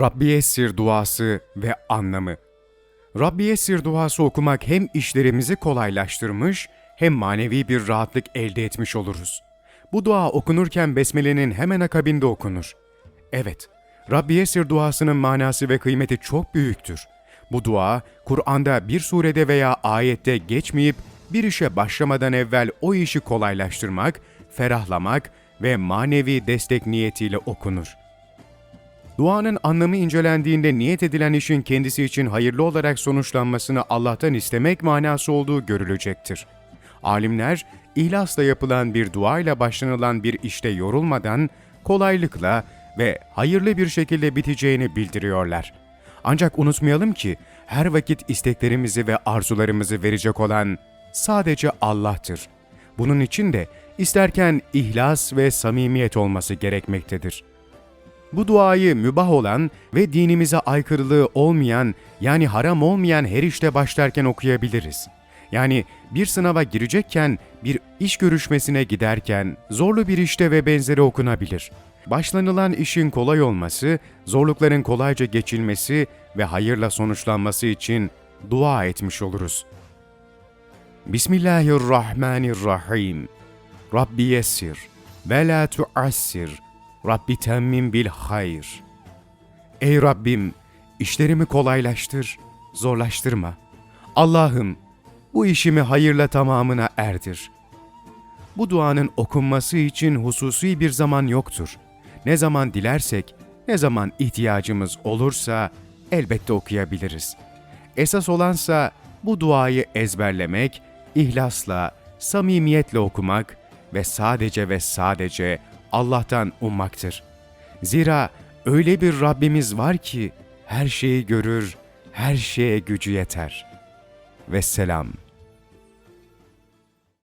Rabbi Essir duası ve anlamı. Rabbi Essir duası okumak hem işlerimizi kolaylaştırmış hem manevi bir rahatlık elde etmiş oluruz. Bu dua okunurken Besmele'nin hemen akabinde okunur. Evet, Rabbi Essir duasının manası ve kıymeti çok büyüktür. Bu dua, Kur'an'da bir surede veya ayette geçmeyip bir işe başlamadan evvel o işi kolaylaştırmak, ferahlamak ve manevi destek niyetiyle okunur. Duanın anlamı incelendiğinde niyet edilen işin kendisi için hayırlı olarak sonuçlanmasını Allah'tan istemek manası olduğu görülecektir. Alimler, ihlasla yapılan bir dua ile başlanılan bir işte yorulmadan, kolaylıkla ve hayırlı bir şekilde biteceğini bildiriyorlar. Ancak unutmayalım ki her vakit isteklerimizi ve arzularımızı verecek olan sadece Allah'tır. Bunun için de isterken ihlas ve samimiyet olması gerekmektedir. Bu duayı mübah olan ve dinimize aykırılığı olmayan yani haram olmayan her işte başlarken okuyabiliriz. Yani bir sınava girecekken, bir iş görüşmesine giderken, zorlu bir işte ve benzeri okunabilir. Başlanılan işin kolay olması, zorlukların kolayca geçilmesi ve hayırla sonuçlanması için dua etmiş oluruz. Bismillahirrahmanirrahim. Rabbi yessir ve la tuassir. Rabbi temmim bil hayr. Ey Rabbim, işlerimi kolaylaştır, zorlaştırma. Allah'ım, bu işimi hayırla tamamına erdir. Bu duanın okunması için hususi bir zaman yoktur. Ne zaman dilersek, ne zaman ihtiyacımız olursa elbette okuyabiliriz. Esas olansa bu duayı ezberlemek, ihlasla, samimiyetle okumak ve sadece ve sadece Allah'tan ummaktır. Zira öyle bir Rabbimiz var ki her şeyi görür, her şeye gücü yeter. Vesselam.